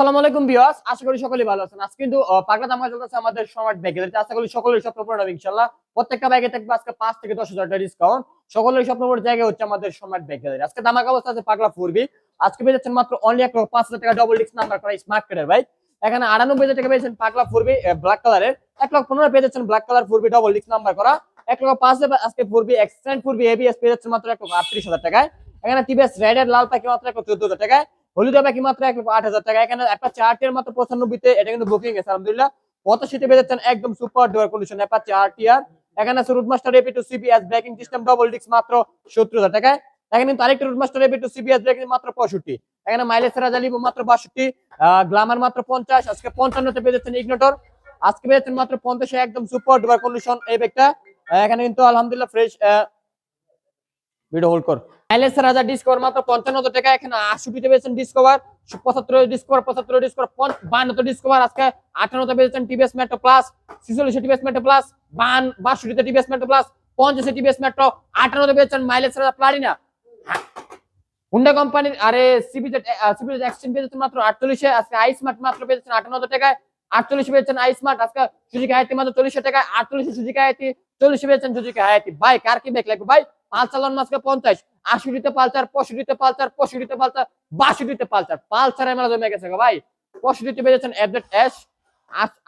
আসসালামু আলাইকুম বিয়াস আশা করি সকলেই ভালো আছেন। আজকে কিন্তু পাগলা দামা চলতেছে আমাদের স্মার্ট ব্যাগে আশা করি সকলের স্বপ্ন পূরণ হবে ইনশাল্লাহ প্রত্যেকটা ব্যাগে থাকবে আজকে পাঁচ থেকে দশ হাজার টাকা ডিসকাউন্ট সকলের স্বপ্ন পূরণ জায়গা হচ্ছে আমাদের স্মার্ট ব্যাগে আজকে দামাক অবস্থা আছে পাগলা ফুরবি। আজকে পেয়ে মাত্র অনলি এক লক্ষ পাঁচ হাজার টাকা ডবল ডিস্ক নাম্বার করা স্মার্ট কার্ডের ভাই। এখানে আটানব্বই হাজার টাকা পেয়েছেন পাগলা ফুরবি ব্ল্যাক কালারের এক লক্ষ পনেরো পেয়ে ব্ল্যাক কালার ফুরবি ডবল ডিস্ক নাম্বার করা। এক লক্ষ পাঁচ হাজার আজকে ফুরবি এক্সটেন্ড ফুরবি এবিএস পেয়ে যাচ্ছেন মাত্র এক লক্ষ আটত্রিশ হাজার টাকায়। এখানে টিভিএস রেডের লাল পাখি মাত্র এক লক্ষ চোদ্দ হাজার টাকায়। হলুদ পাখি মাত্র এক লক্ষ আট হাজার টাকা? এখানে একটা চার্টের মাত্র পঁচানব্বইতে, এটা কিন্তু বুকিং গেছে আলহামদুলিল্লাহ পঁচাশিতে পেয়ে যাচ্ছেন একদম সুপার ডোয়ার কন্ডিশন একটা চার টিয়ার এখানে আছে রুটমাস্টার AP two CBS braking system double disc মাত্র সত্তর হাজার টাকায়। এখানে কিন্তু আরেকটা রুটমাস্টার এপি টু সিবিএস ব্রেকিং মাত্র পঁয়ষট্টি। এখানে মাইলেজ রাজা লিবু মাত্র বাষট্টি। গ্লামার মাত্র পঞ্চাশ। আজকে পঞ্চান্নতে পেয়ে যাচ্ছেন ইগনোটর আজকে পেয়ে যাচ্ছেন মাত্র পঞ্চাশে, একদম সুপার ডোয়ার কন্ডিশন এই ব্যাগটা। এখানে কিন্তু আলহামদুলিল্লাহ ফ্রেশ ভিডিও হোল্ড কর। মাইলেজ রাজা ডিসকভার মাত্র পঞ্চান্ন হাজার টাকা এখানে আশুটিতে পেয়েছেন ডিসকভার পঁচাত্তর ডিসকভার পঁচাত্তর ডিসকভার বান্নতে ডিসকভার আজকে আঠান্নতে পেয়েছেন টিভিএস মেট্রো প্লাস ছিচল্লিশে টিভিএস মেট্রো প্লাস বান বাষট্টিতে টিভিএস মেট্রো প্লাস পঞ্চাশে টিভিএস মেট্রো আঠান্নতে পেয়েছেন মাইলেজ রাজা প্লাটিনা। হুন্ডা কোম্পানির আরে সিবিজেড সিবিজেড এক্সচেঞ্জ পেয়েছেন মাত্র আটচল্লিশে, আজকে আই স্মার্ট মাত্র পেয়েছেন আটান্ন হাজার টাকায়। আটচল্লিশে পেয়েছেন আই স্মার্ট, আজকে সুজিকা হায়াতি মাত্র চল্লিশে টাকায়, আটচল্লিশে সুজিকা হায়াতি, চল্লিশে পেয়েছেন সুজিকা হায়াতি। ভাই, কার কি ব্যাগ লাগবে? ভাই, পালসার লন মাসকে পঞ্চাশ, আশিটিতে পালচার পঁয়ষট্টিতে পালচার পঁয়ষট্টিতে পালচার বাষট্টিতে পালচার পালচারের মেলা জমে গেছে ভাই। পঁয়ষট্টিতে পেয়েছেন এফজেড এস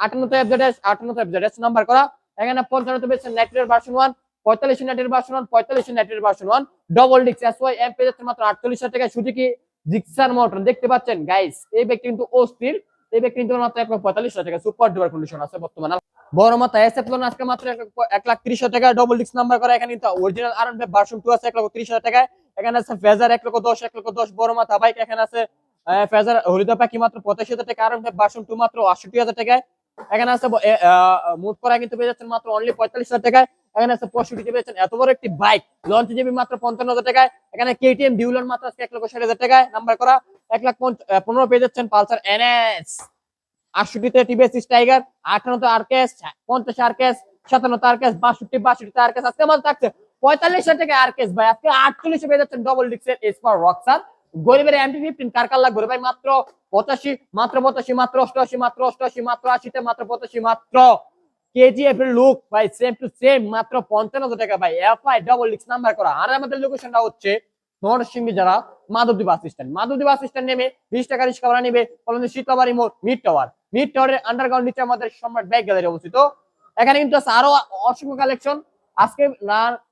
আটান্নতে এফজেড এস আটান্নতে এফজেড এস নাম্বার করা। এখানে পঞ্চান্নতে পেয়েছেন নেটের ভার্সন ওয়ান পঁয়তাল্লিশ নেটের ভার্সন ওয়ান পঁয়তাল্লিশ নেটের ভার্সন ওয়ান ডবল ডিক্স এস ওয়াই এম পেয়ে যাচ্ছে মাত্র আটচল্লিশ হাজার টাকা সুজুকি জিক্সার মোটর দেখতে পাচ্ছেন গাইস এই ব্যক্তি কিন্তু অস্থির। এই ব্যক্তি কিন্তু মাত্র এক লক্ষ পঁয়তাল্লিশ টাকা সুপার কন্ডিশন আছে বর্তমানে। বড় মাথা এস আজকে মাত্র এক লাখ টাকা ডবল ডিক্স নাম্বার করা। এখানে কিন্তু অরিজিনাল আর ভার্সন টু আছে, এক লক্ষ তিরিশ টাকায়। এখানে আছে ফেজার এক লক্ষ দশ, এক লক্ষ দশ বড় মাথা বাইক এখানে আছে ফেজার হরিদা পাখি মাত্র পঁচাশি হাজার টাকা আর ভার্সন টু মাত্র হাজার টাকায়। এখানে আছে করা কিন্তু পেয়ে যাচ্ছেন মাত্র অনলি পঁয়তাল্লিশ হাজার টাকায়। এখানে আছে পঁয়ষট্টি পেয়েছেন এত বড় একটি বাইক লঞ্চ যাবে মাত্র পঞ্চান্ন হাজার টাকায়। এখানে কেটিএম ডিউলন মাত্র আজকে এক লক্ষ ষাট হাজার টাকায়। নাম্বার করা এক লাখ পনেরো পেয়ে যাচ্ছেন পালসার এনএস আটষট্টিতে টিভিএস টাইগার আঠান্নতে আরকেস পঞ্চাশ আরকেস সাতান্নতে আরকেস বাষট্টি বাষট্টিতে আরকেস আজকে আমাদের থাকছে পঁয়তাল্লিশ টাকা আরকেস ভাই। আজকে আটচল্লিশে পেয়ে যাচ্ছেন ডবল রক্সার গরিবের এমপি ফিফটিন ভাই? মাত্র পঁচাশি মাত্র পঁচাশি, মাত্র অষ্টআশি মাত্র অষ্টআশি, মাত্র আশিতে মাত্র পঁচাশি, মাত্র কেজিএফ এর লুক ভাই সেম টু সেম মাত্র পঞ্চান্ন টাকা ভাই। এফআই ডবল ডিক্স নাম্বার করা। আর আমাদের লোকেশনটা হচ্ছে নরসিংহী যারা Madhabdi bus stand. Madhabdi bus stand নেমে বিশ টাকা রিক্সা ভাড়া নেবে কলমে শীতলাবাড়ি মোড় মিড টাওয়ার। মিড টাওয়ারের আন্ডারগ্রাউন্ড নিচে আমাদের সম্রাট ব্যাগ গ্যালারি অবস্থিত। এখানে কিন্তু আছে আরও অসংখ্য কালেকশন আজকে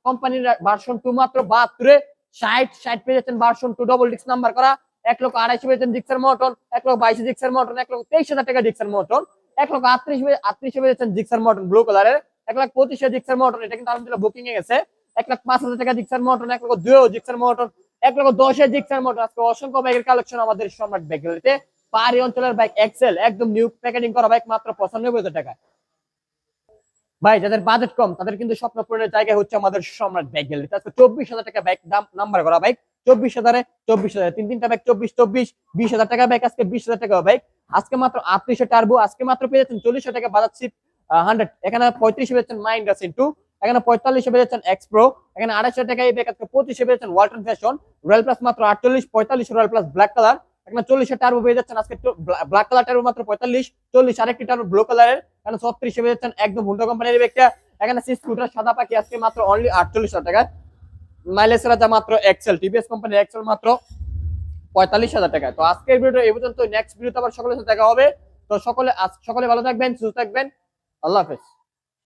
কোম্পানির ভার্সন টু মাত্র বাহাত্তরে। ষাট ষাট পেয়ে যাচ্ছেন ভার্সন টু ডবল ডিক্স নাম্বার করা। এক লক্ষ আড়াইশো পেয়েছেন ডিক্সের মটন এক লক্ষ বাইশে ডিক্সের মটন এক লক্ষ তেইশ হাজার টাকা ডিক্সের মটন এক লক্ষ আটত্রিশ আটত্রিশে পেয়েছেন ডিক্সের মটন ব্লু কালারের এক লাখ পঁচিশে ডিক্সের মটন এটা কিন্তু আলহামদুলিল্লাহ বুকিং এ গেছে। এক লাখ পাঁচ হাজার টাকা ডিক্সের মটন এক লক্ষ দুই ডিক্সের মটন এক দশের মটন আজকে অসংখ্য বাইকের কালেকশন আমাদের সম্রাট বাইক গ্যালারিতে পাহাড়ি অঞ্চলের বাইক এক্সেল একদম নিউ প্যাকেটিং করা বাইক মাত্র পঁচানব্বই হাজার টাকা ভাই, যাদের বাজেট কম, তাদের কিন্তু স্বপ্ন পূরণের জায়গা হচ্ছে আমাদের সম্রাট বাইক গ্যালারি আজকে চব্বিশ হাজার টাকা বাইক দাম নাম্বার করা বাইক চব্বিশ হাজারে, চব্বিশ হাজার। তিন তিনটা বাইক চব্বিশ চব্বিশ, বিশ হাজার টাকা বাইক আজকে বিশ হাজার টাকা বাইক আজকে মাত্র আটত্রিশে টার্বো আজকে মাত্র পেয়ে যাচ্ছেন টাকা বাজার সিপ হান্ড্রেড এখানে পঁয়ত্রিশে পেয়েছেন মাইন্ডাস ইন্টু এখানে পঁয়তাল্লিশে পেয়েছেন এক্স প্রো এখানে আড়াইশো টাকা এই আজকে পঁচিশে পেয়েছেন ওয়ালটন ফ্যাশন রয়্যাল প্লাস মাত্র আটচল্লিশ, পঁয়তাল্লিশ রয়্যাল প্লাস ব্ল্যাক কালার এখানে চল্লিশে টার্বো পেয়ে যাচ্ছেন আজকে ব্ল্যাক কালার টার্বো মাত্র পঁয়তাল্লিশ, চল্লিশ আরেকটি টার্বো ব্লু কালারের এখানে ছত্রিশে পেয়ে যাচ্ছেন একদম হুন্ডা কোম্পানির বাইকটা এখানে স্কুটার সাদা পাখি আজকে মাত্র অনলি আটচল্লিশ টাকা মাইলেজ রাজা মাত্র এক্সেল টিভিএস কোম্পানির এক্সেল মাত্র পঁয়তাল্লিশ হাজার টাকা তো আজকের ভিডিও এই পর্যন্ত নেক্সট ভিডিওতে আবার সকলের সাথে দেখা হবে। তো সকলে সকলে ভালো থাকবেন, সুস্থ থাকবেন। আল্লাহ হাফেজ।